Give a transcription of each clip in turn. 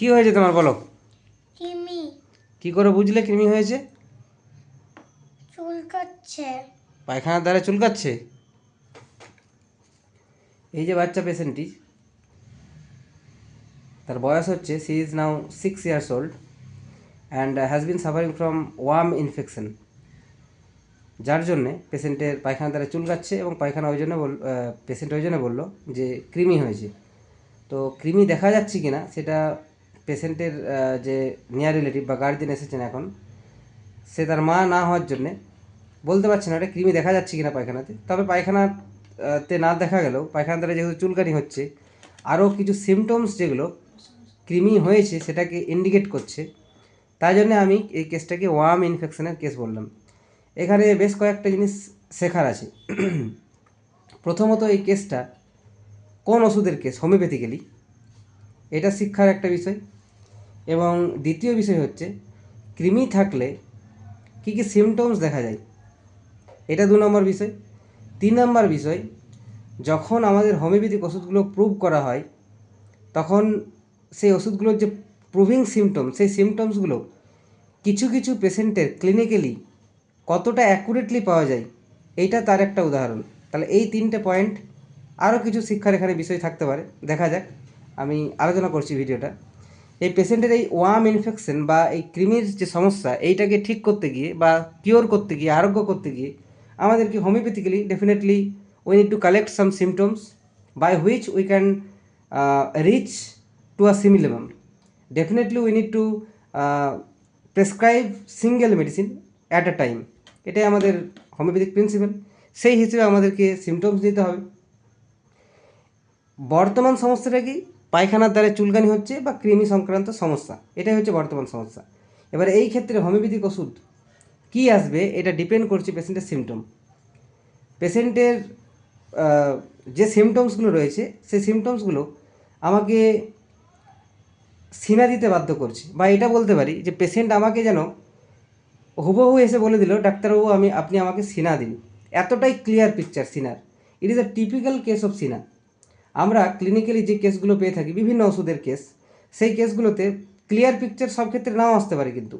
কি হয়েছে তোমার বলো? কিমি। কি করে বুঝলে কৃমি হয়েছে? চুলকাচ্ছে। পায়খানার দ্বারা চুলকাচ্ছে? এই যে বাচ্চা পেশেন্টটি তার বয়স হচ্ছে she is now six years old and has been suffering from worm infection যার জন্যে পেশেন্টের পায়খানা দ্বারা চুলকাচ্ছে এবং পায়খানা ওই জন্য বল পেশেন্ট ওই জন্য বলল যে কৃমি হয়েছে। তো কৃমি দেখা যাচ্ছে কি না সেটা পেশেন্টের যে নিয়ার রিলেটিভ বা গার্জেন এসেছেন এখন, সে তার মা না হওয়ার জন্যে বলতে পারছে না এটা কৃমি দেখা যাচ্ছে কিনা পায়খানাতে? তবে পায়খানাতে না দেখা গেলেও পায়খানা দ্বারা যেহেতু চুলকানি হচ্ছে, আরও কিছু সিমটমস যেগুলো কৃমি হয়েছে সেটাকে ইন্ডিকেট করছে, তাই জন্য আমি এই কেসটাকে ওয়ার্ম ইনফেকশনের কেস বললাম। এখানে বেশ কয়েকটা জিনিস শেখার আছে। প্রথমত এই কেসটা কোন ওষুধের কেস হোমিওপ্যাথিক্যালি এটা শিক্ষার একটা বিষয়। এবং দ্বিতীয় বিষয় হচ্ছে, কৃমি থাকলে কী কী সিমটমস দেখা যায়? এটা দু নম্বর বিষয়। তিন নম্বর বিষয়, যখন আমাদের হোমিওপ্যাথিক ওষুধগুলো প্রুভ করা হয়, তখন সেই ওষুধগুলোর যে প্রুভিং সিমটম সেই সিমটমসগুলো কিছু কিছু পেশেন্টের ক্লিনিক্যালি কতটা অ্যাকুরেটলি পাওয়া যায়, এইটা তার একটা উদাহরণ। তাহলে এই তিনটে পয়েন্ট আরও কিছু শিক্ষার এখানে বিষয় থাকতে পারে। দেখা যাক, আমি আলোচনা করছি ভিডিওটা। এই পেশেন্টের এই ওয়ার্ম ইনফেকশন বা এই কৃমির যে সমস্যা, এইটাকে ঠিক করতে গিয়ে বা কিওর করতে গিয়ে, আরোগ্য করতে গিয়ে আমাদেরকে হোমিওপ্যাথিক্যালি definitely we need to collect some symptoms by which we can reach to a similimum definitely we need to prescribe single medicine at a time এটাই আমাদের হোমিওপ্যাথিক প্রিন্সিপাল সেই হিসেবে আমাদেরকে সিমটমস দিতে হবে। বর্তমান সমস্যাটা কি? পায়খানার দ্বারা চুলকানি হচ্ছে বা কৃমি সংক্রান্ত সমস্যা। এটাই হচ্ছে বর্তমান সমস্যা। এবার এই ক্ষেত্রে হোমিওপ্যাথিক ওষুধ কী আসবে এটা ডিপেন্ড করছে পেশেন্টের সিমটম পেশেন্টের যে সিমটমসগুলো রয়েছে, সেই সিমটমসগুলো আমাকে সিনা দিতে বাধ্য করছে। বা এটা বলতে পারি যে পেশেন্ট আমাকে যেন হুবহু এসে বলে দিল, ডাক্তারবাবু, আমি, আপনি আমাকে সিনা দিন। এতটাই clear picture sinner. It is a typical case of Cina. আমরা ক্লিনিক্যালি যে কেসগুলো পেয়ে থাকি, বিভিন্ন ওষুধের কেস সেই কেসগুলোতে ক্লিয়ার পিকচার সব ক্ষেত্রে নাও আসতে পারে কিন্তু।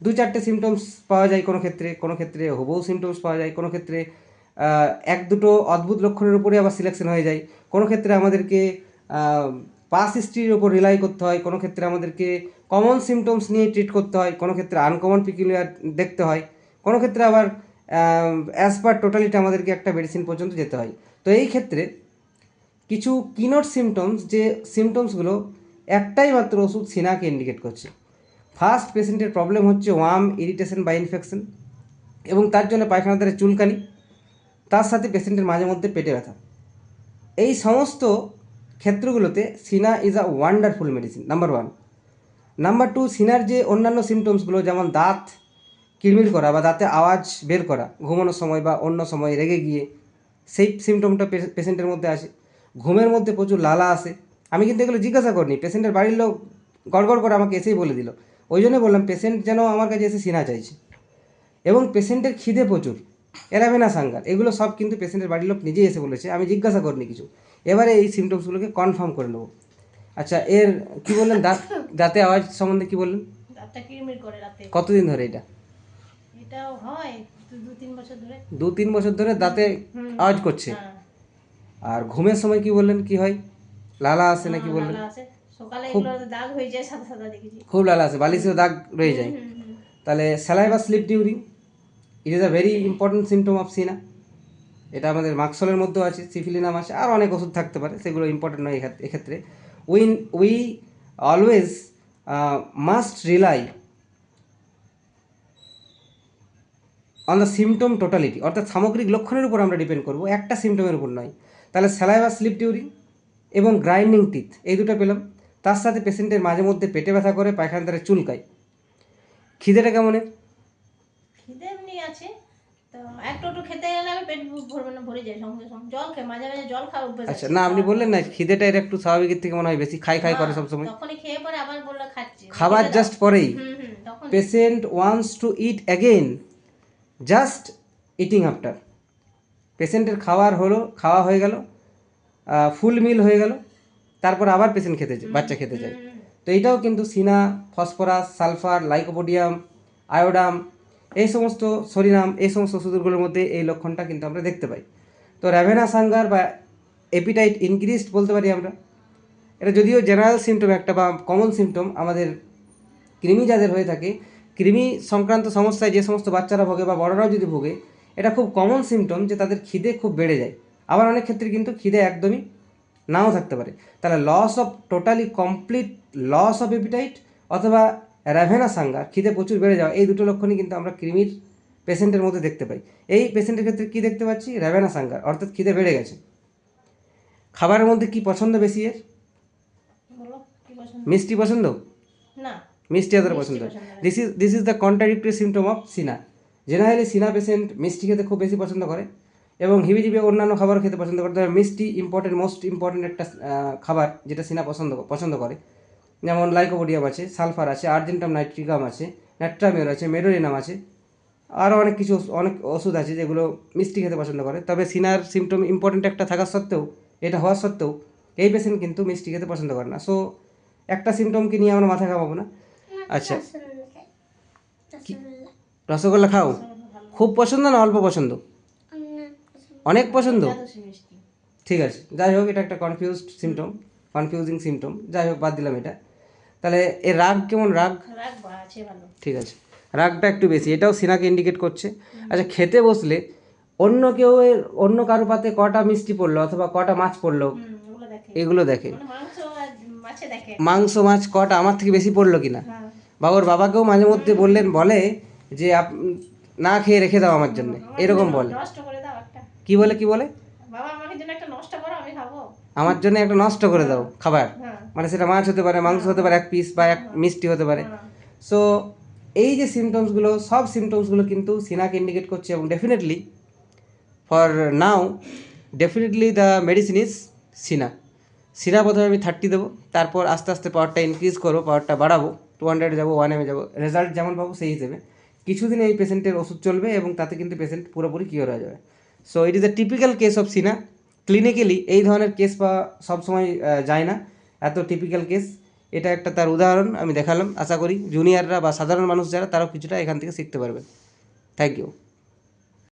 দু চারটে সিমটমস পাওয়া যায় কোনো ক্ষেত্রে কোনো ক্ষেত্রে হুবহু সিমটমস পাওয়া যায়, কোনো ক্ষেত্রে এক দুটো অদ্ভুত লক্ষণের উপরে আবার সিলেকশন হয়ে যায়। কোনো ক্ষেত্রে আমাদেরকে পাস হিস্ট্রির ওপর রিলাই করতে হয়, কোনো ক্ষেত্রে আমাদেরকে কমন সিমটমস নিয়ে ট্রিট করতে হয়, কোনো ক্ষেত্রে আনকমন পিকুলিয়ার দেখতে হয়, কোনো ক্ষেত্রে আবার অ্যাজ পার টোটালিটি আমাদেরকে একটা মেডিসিন পর্যন্ত যেতে হয়। তো এই ক্ষেত্রে কিছু কিনোট সিমটমস যে সিমটমসগুলো একটাই মাত্র ওষুধ সিনাকে ইন্ডিকেট করছে। ফার্স্ট পেশেন্টের প্রবলেম হচ্ছে ওয়ার্ম ইরিটেশন বা ইনফেকশন এবং তার জন্য পায়খানা দ্বারা চুলকানি, তার সাথে পেশেন্টের মাঝে মধ্যে পেটে ব্যথা। এই সমস্ত ক্ষেত্রগুলোতে Cina is a wonderful medicine number one number two সিনার যে অন্যান্য সিমটমসগুলো যেমন দাঁত কিরমির করা বা দাঁতে আওয়াজ বের করা, ঘুমানোর সময় বা অন্য সময় রেগে গিয়ে, সেই সিমটমটা পেশেন্টের মধ্যে আসে। ঘুমের মধ্যে প্রচুর লালা আসে। আমি কিন্তু এগুলো জিজ্ঞাসা করিনি। পেশেন্টের বাড়ির লোক গড়গড় করে আমাকে এসেই বলে দিল। ওই জন্য বললাম পেশেন্ট যেন আমার কাছে এসে সিনা চাইছে। এবং পেশেন্টের খিদে প্রচুর। এরাভেনা সাঙ্গার এগুলো সব কিন্তু পেশেন্টের বাড়ির লোক নিজেই এসে বলেছে। আমি জিজ্ঞাসা করিনি কিছু। এবারে এই সিমটমসগুলোকে কনফার্ম করে নেব। আচ্ছা এর কি বললেন? দাঁত দাঁতে আওয়াজ সম্বন্ধে কি বললেন? কতদিন ধরে এটা? এটাও হয় দু দু তিন বছর ধরে। দু তিন বছর ধরে দাঁতে আওয়াজ করছে। হ্যাঁ। আর ঘুমের সময় কি বললেন? কি হয়? লালা আসে নাকি হ্যাঁ, বললেন? দাগ হয়ে যায় সাদা সাদা দেখেছি। খুব লালা আসে বালিশেও দাগ রয়ে যায়। তাহলে স্যালাই বা sleep during it is a very important symptom of Cina এটা আমাদের মাক্সলের মধ্যেও আছে সিফিলিনাম আছে আর অনেক ওষুধ থাকতে পারে সেগুলো ইম্পর্টেন্ট নয় এক্ষেত্রে- এক্ষেত্রে we we always must rely on the symptom totality অর্থাৎ সামগ্রিক লক্ষণের উপর আমরা ডিপেন্ড করব একটা সিমটমের উপর নয়। তাহলে স্যালাইভা স্লিপ ডিউরিং এবং গ্রাইন্ডিং টিথ এই দুটো পেলাম। তার সাথে পেশেন্টের মাঝে মধ্যে পেটে ব্যথা করে পায়খানা দ্বারা চুলকায়। খিদেটা কেমনের খিদে এমনি আছে। তো একটু একটু খেতে গেলে আমি পেট ভরবে না ভরে যায় সঙ্গে সঙ্গে। জল খেয়ে মাঝে মাঝে জল খাওয়া অভ্যেস আচ্ছা না আপনি বললেন না খিদেটা এর একটু স্বাভাবিকের থেকে মনে হয় বেশি। খাই খাই করে সবসময়। তখনই খেয়ে পরে আবার বলল খাচ্ছি। খাবার জাস্ট পরেই। Patient wants to eat again just eating after পেশেন্টের খাওয়ার হলো খাওয়া হয়ে গেল ফুল মিল হয়ে গেল তারপর আবার পেশেন্ট খেতে বাচ্চা খেতে হুম, তো এইটাও কিন্তু Cina phosphorus sulphur lycopodium iodum এই সমস্ত সরিনাম এই সমস্ত ওষুধগুলোর মধ্যে এই লক্ষণটা কিন্তু আমরা দেখতে পাই। তো র্যাভেনা সাঙ্গার বা এপিটাইট ইনক্রিজড বলতে পারি আমরা। এটা যদিও জেনারেল সিমটম একটা বা কমন সিমটম আমাদের কৃমি যাদের হয়ে থাকে কৃমি সংক্রান্ত সমস্যায় যে সমস্ত বাচ্চারা ভোগে বা বড়রাও যদি ভোগে এটা খুব কমন সিমটম যে তাদের খিদে খুব বেড়ে যায়। আবার অনেক ক্ষেত্রে কিন্তু খিদে একদমই নাও থাকতে পারে। তাহলে loss of totally complete loss of appetite অথবা র্যাভেনা সাঙ্গা খিদে প্রচুর বেড়ে যাওয়া এই দুটো লক্ষণই কিন্তু আমরা কৃমির পেশেন্টের মধ্যে দেখতে পাই। এই পেশেন্টের ক্ষেত্রে কী দেখতে পাচ্ছি? র্যাভেনা সাঙ্গার অর্থাৎ খিদে বেড়ে গেছে। খাবারের মধ্যে কি পছন্দ বেশি এর? মিষ্টি পছন্দ? না। মিষ্টি পছন্দ। পছন্দ this is this is the contradictory symptom of Cina generally Cina patient মিষ্টি খেতে খুব বেশি পছন্দ করে এবং হিবিজিবি অন্যান্য খাবার খেতে পছন্দ করে। তবে মিষ্টি ইম্পর্টেন্ট মোস্ট ইম্পর্টেন্ট একটা খাবার যেটা সিনা পছন্দ পছন্দ করে যেমন লাইকোপোডিয়াম আছে সালফার আছে আর্জেন্টাম নাইট্রিকাম আছে ন্যাট্রামিওর আছে মেডোরিনাম আছে আরও অনেক কিছু অনেক ওষুধ আছে যেগুলো মিষ্টি খেতে পছন্দ করে। তবে সিনার সিমটম ইম্পর্টেন্ট একটা থাকা সত্ত্বেও এটা হওয়া সত্ত্বেও এই পেশেন্ট কিন্তু মিষ্টি খেতে পছন্দ করে না। সো একটা সিমটমকে নিয়ে আমরা মাথা ঘামাবো না। আচ্ছা। রসগোল্লা খাও? খুব পছন্দ না অল্প পছন্দ? অনেক পছন্দ? ঠিক আছে। যাই হোক এটা একটা কনফিউজড সিমটম কনফিউজিং সিমটম যাই হোক বাদ দিলাম এটা। তাহলে এর রাগ কেমন? রাগ? ঠিক আছে। রাগটা একটু বেশি। এটাও সিনাকে ইন্ডিকেট করছে। আচ্ছা খেতে বসলে অন্য কেউ এর অন্য কারও পাতে কটা মিষ্টি পড়ল অথবা কটা মাছ পড়ল? এগুলো দেখে। মানে মাংস আর মাছে দেখে। মাংস মাছ কটা আমার থেকে বেশি পড়ল কিনা? হ্যাঁ। বা বাবাকেও মাঝে মধ্যে বললেন বলে যে আপ- না খেয়ে রেখে দাও আমার জন্য। এরকম বলে। কি বলে কি বলে? আমার জন্য একটা নষ্ট করে দাও খাবার। হ্যাঁ। মানে সেটা মাছ হতে পারে মাংস হতে পারে এক পিস বা এক মিষ্টি হতে পারে। হ্যাঁ। সো এই যে সিমটমসগুলো সব সিমটমসগুলো কিন্তু সিনাকে ইন্ডিকেট করছে এবং definitely for now definitely the medicine is Cina. Cina প্রথমে আমি থার্টি দেবো তারপর আস্তে আস্তে পাওয়ারটা ইনক্রিজ করব পাওয়ারটা বাড়াবো টু হান্ড্রেড যাব ওয়ান এমে যাব। রেজাল্ট যেমন পাবো সেই হিসেবে। কিছুদিন এই পেশেন্টের ওষুধ চলবে এবং তাতে কিন্তু পেশেন্ট পুরোপুরি কিওর হয়ে যাবে। So it is a typical case of Cina clinically এই ধরনের কেস পাওয়া সবসময় যায় না। এত টিপিক্যাল কেস এটা একটা তার উদাহরণ, আমি দেখালাম। আশা করি জুনিয়ররা বা সাধারণ মানুষ যারা, তারাও কিছুটা এখান থেকে শিখতে পারবে। Thank you